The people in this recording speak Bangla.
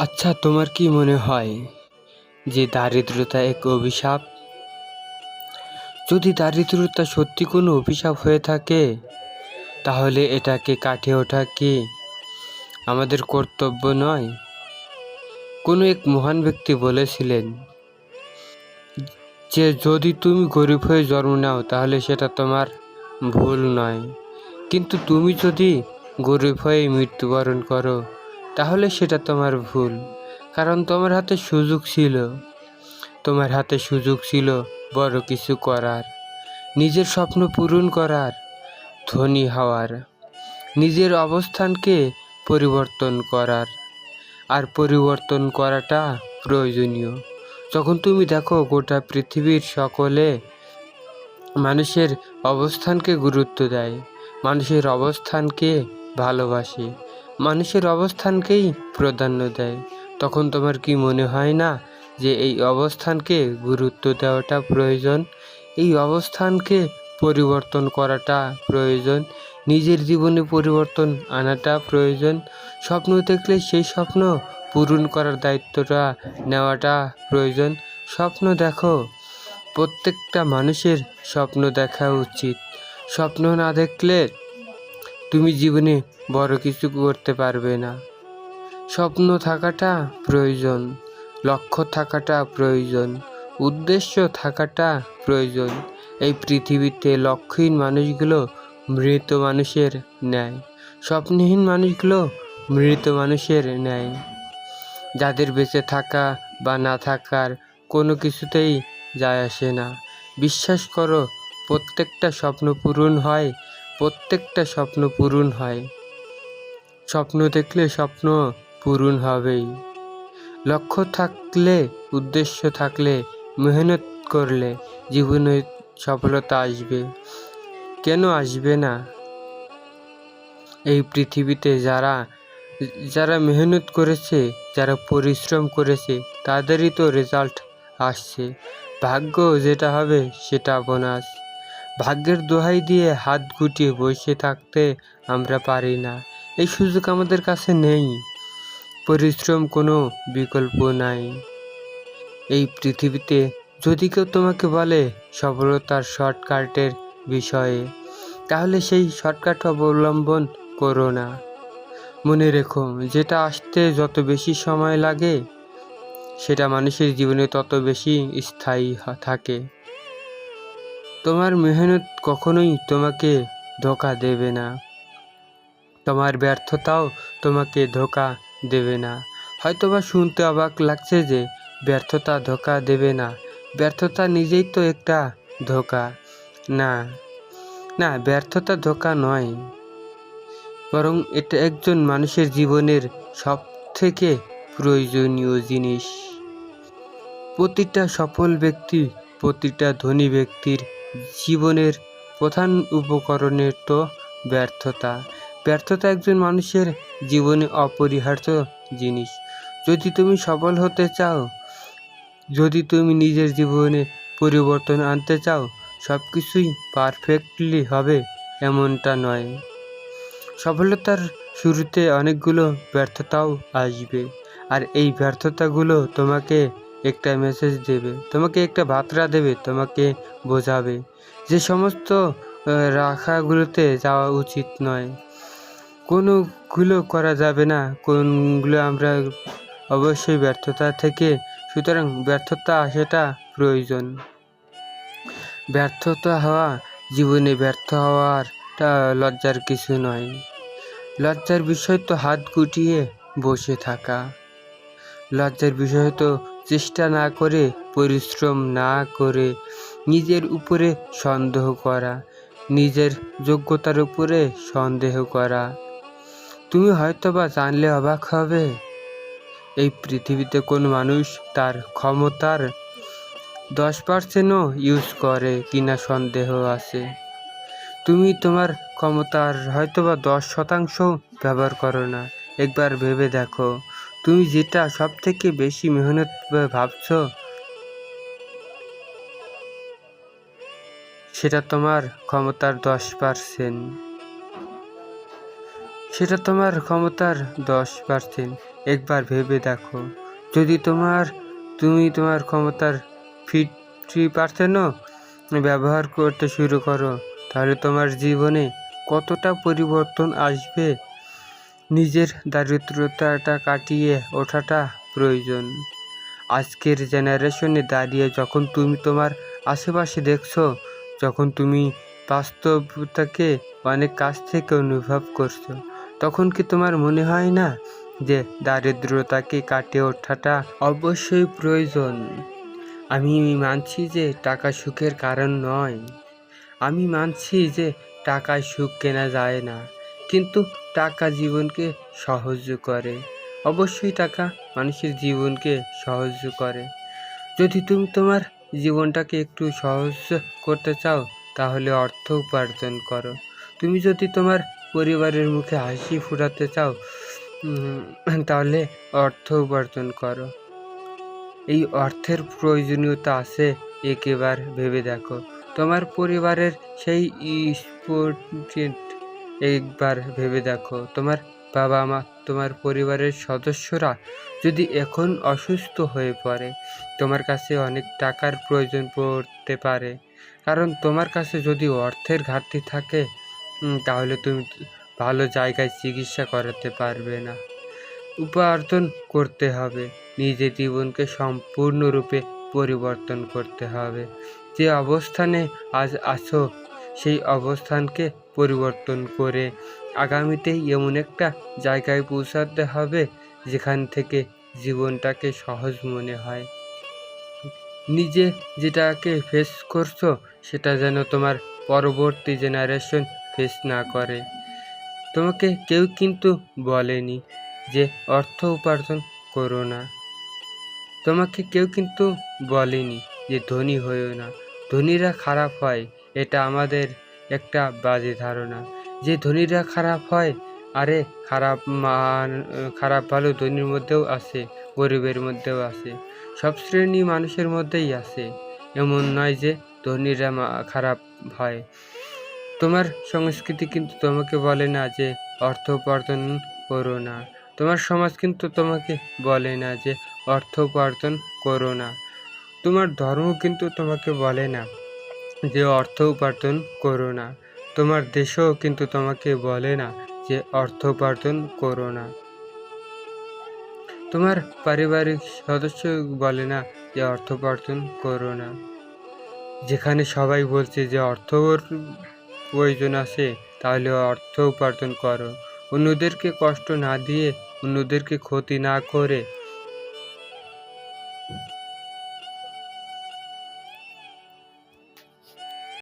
আচ্ছা তোমার কি মনে হয় যে দারিদ্রতা এক অভিশাপ? যদি দারিদ্রতা সত্যি কোনো অভিশাপ হয়ে থাকে, তাহলে এটাকে কাটিয়ে ওঠা কি আমাদের কর্তব্য নয়? কোনো এক মহান ব্যক্তি বলেছিলেন যে, যদি তুমি গরিব হয়ে জন্ম নাও, তাহলে সেটা তোমার ভুল নয়। কিন্তু তুমি যদি গরিব হয়ে মৃত্যুবরণ করো তাহলে সেটা তোমার ভুল, কারণ তোমার হাতে সুযোগ ছিল। তোমার হাতে সুযোগ ছিল বড় কিছু করার, নিজের স্বপ্ন পূরণ করার, ধনী হওয়ার, নিজের অবস্থানকে পরিবর্তন করার। আর পরিবর্তন করাটা প্রয়োজনীয়। যখন তুমি দেখো গোটা পৃথিবীর সকলে মানুষের অবস্থানকে গুরুত্ব দেয়, মানুষের অবস্থানকে ভালোবাসে মানুষের অবস্থানকেই প্রাধান্য দেয়। তখন তোমার কি মনে হয় না যে এই অবস্থানকে গুরুত্ব দেওয়াটা প্রয়োজন? এই অবস্থানকে পরিবর্তন করাটা প্রয়োজন। নিজের জীবনে পরিবর্তন আনাটা প্রয়োজন। স্বপ্ন দেখলে সেই স্বপ্ন পূরণ করার দায়িত্বটা নেওয়াটা প্রয়োজন। স্বপ্ন দেখো, প্রত্যেকটা মানুষের স্বপ্ন দেখা উচিত। স্বপ্ন না দেখলে তুমি জীবনে বড় কিছু করতে পারবে না। স্বপ্ন থাকাটা প্রয়োজন, লক্ষ্য থাকাটা প্রয়োজন, উদ্দেশ্য থাকাটা প্রয়োজন। এই পৃথিবীতে লক্ষ্যহীন মানুষগুলো মৃত মানুষের ন্যায়, স্বপ্নহীন মানুষগুলো মৃত মানুষের ন্যায়। যাদের বেঁচে থাকা বা না থাকার কোনো কিছুতেই যায় আসে না। বিশ্বাস করো, প্রত্যেকটা স্বপ্ন পূরণ হয় প্রত্যেকটা স্বপ্ন পূরণ হয়। স্বপ্ন দেখলে স্বপ্ন পূরণ হবেই। লক্ষ্য থাকলে, উদ্দেশ্য থাকলে, মেহনত করলে জীবনে সফলতা আসবে। কেন আসবে না? এই পৃথিবীতে যারা যারা মেহনত করেছে, যারা পরিশ্রম করেছে, তাদেরই তো রেজাল্ট আসছে। ভাগ্য যেটা হবে, সেটা বোনাস। ভাগ্যের দোহাই দিয়ে হাত গুটিয়ে বসে থাকতে আমরা পারি না। এই সুযোগ আমাদের কাছে নেই। পরিশ্রম কোনো বিকল্প নাই। এই পৃথিবীতে যদি কেউ তোমাকে বলে সফলতার শর্টকাটের বিষয়ে, তাহলে সেই শর্টকাট অবলম্বন করো না। মনে রেখো, যেটা আসতে যত বেশি সময় লাগে, সেটা মানুষের জীবনে তত বেশি স্থায়ী থাকে। তোমার মেহনত কখনোই তোমাকে ধোকা দেবে না। তোমার ব্যর্থতাও তোমাকে ধোকা দেবে না। হয়তোবা শুনতে অবাক লাগছে যে ব্যর্থতা ধোকা দেবে না। ব্যর্থতা নিজেই তো একটা ধোকা। না না, ব্যর্থতা ধোকা নয়। বরং এটা একজন মানুষের জীবনের সব থেকে প্রয়োজনীয় জিনিস। প্রতিটা সফল ব্যক্তি, প্রতিটা ধনী ব্যক্তির জীবনের প্রধান উপকরণের তো ব্যর্থতা। ব্যর্থতা একজন মানুষের জীবনে অপরিহার্য জিনিস। যদি তুমি সফল হতে চাও, যদি তুমি নিজের জীবনে পরিবর্তন আনতে চাও সব কিছুই পারফেক্টলি হবে এমনটা নয়। সফলতার শুরুতে অনেকগুলো ব্যর্থতাও আসবে। আর এই ব্যর্থতাগুলো তোমাকে একটা মেসেজ দেবে, তোমাকে একটা বার্তা দেবে, তোমাকে বোঝাবে। যে সমস্ত রাখাগুলোতে যাওয়া উচিত নয়। কোনোগুলো করা যাবে না, কোনগুলো আমরা অবশ্যই ব্যর্থতা থেকে, সুতরাং ব্যর্থতা আসাটা প্রয়োজন। ব্যর্থতা হওয়া, জীবনে ব্যর্থ হওয়ারটা লজ্জার কিছু নয়। লজ্জার বিষয় তো হাত গুটিয়ে বসে থাকা। লজ্জার বিষয় তো চেষ্টা না করে, পরিশ্রম না করে নিজের উপরে সন্দেহ করা, নিজের যোগ্যতার উপরে সন্দেহ করা। তুমি হয়তোবা জানলে অবাক হবে, এই পৃথিবীতে কোনো মানুষ তার ক্ষমতার দশ পার্সেন্টও ইউজ করে কিনা সন্দেহ আছে। তুমি তোমার ক্ষমতার হয়তোবা দশ শতাংশ ব্যবহার করো না। একবার ভেবে দেখো। তুমি যেটা সব থেকে বেশি মেহনত ভাবছ, সেটা তোমার ক্ষমতার দশ পার্সেন্ট। সেটা তোমার ক্ষমতার দশ পার্সেন্ট। একবার ভেবে দেখো। যদি তোমার, তুমি তোমার ক্ষমতার ফিফটি পার্সেন্টও ব্যবহার করতে শুরু করো, তাহলে তোমার জীবনে কতটা পরিবর্তন আসবে নিজের দারিদ্রতাটা কাটিয়ে ওঠাটা প্রয়োজন। আজকের জেনারেশনে দাঁড়িয়ে যখন তুমি তোমার আশেপাশে দেখছ, যখন তুমি বাস্তবতাকে অনেক কাছ থেকে অনুভব করছ, তখন কি তোমার মনে হয় না যে দারিদ্রতাকে কাটিয়ে ওঠাটা অবশ্যই প্রয়োজন? আমি মানছি যে টাকা সুখের কারণ নয়। আমি মানছি যে টাকায় সুখ কেনা যায় না। কিন্তু টাকা জীবনকে সহজ করে। অবশ্যই টাকা মানুষের জীবনকে সহজ করে। যদি তুমি তোমার জীবনটাকে একটু সহজ করতে চাও, তাহলে অর্থ উপার্জন করো। তুমি যদি তোমার পরিবারের মুখে হাসি ফুটাতে চাও তাহলে অর্থ উপার্জন করো। এই অর্থের প্রয়োজনীয়তা আছে একেবার ভেবে দেখো। তোমার পরিবারের সেই ইম্পর্টেন্ট একবার ভেবে দেখো। তোমার বাবা মা তোমার পরিবারের সদস্যরা যদি এখন অসুস্থ হয়ে পড়ে, তোমার কাছে অনেক টাকার প্রয়োজন পড়তে পারে। কারণ তোমার কাছে যদি অর্থের ঘাটতি থাকে তাহলে তুমি ভালো জায়গায় চিকিৎসা করাতে পারবে না। উপার্জন করতে হবে। নিজের জীবনকে সম্পূর্ণরূপে পরিবর্তন করতে হবে। যে অবস্থানে আজ আছো সেই অবস্থানকে পরিবর্তন করে আগামীতে এমন একটা জায়গায় পৌঁছাতে হবে যেখান থেকে জীবনটাকে সহজ মনে হয়। নিজে যেটাকে ফেস করছ, সেটা যেন তোমার পরবর্তী জেনারেশন ফেস না করে। তোমাকে কেউ কিন্তু বলেনি যে অর্থ উপার্জন করো না। তোমাকে কেউ কিন্তু বলেনি যে ধনী হয়েও না। ধনীরা খারাপ হয়। এটা আমাদের একটা বাজে ধারণা। যে ধনীরা খারাপ হয়, আরে খারাপ মান, খারাপ ভালো ধনীর মধ্যেও আছে, গরিবের মধ্যেও আছে। সব শ্রেণি মানুষের মধ্যেই আছে। এমন নয় যে ধনীরা খারাপ হয়। তোমার সংস্কৃতি কিন্তু তোমাকে বলে না যে অর্থ উপার্জন করো না। তোমার সমাজ কিন্তু তোমাকে বলে না যে অর্থ উপার্জন করো না। তোমার ধর্ম কিন্তু তোমাকে বলে না। যে অর্থ উপার্জন করো না। তোমার দেশও কিন্তু তোমাকে বলে না যে অর্থ উপার্জন করো না। তোমার পারিবারিক সদস্য বলে না যে অর্থ উপার্জন করো না। যেখানে সবাই বলছে যে অর্থ প্রয়োজন আছে, তাহলে অর্থ উপার্জন করো। অন্যদেরকে কষ্ট না দিয়ে, অন্যদেরকে ক্ষতি না করে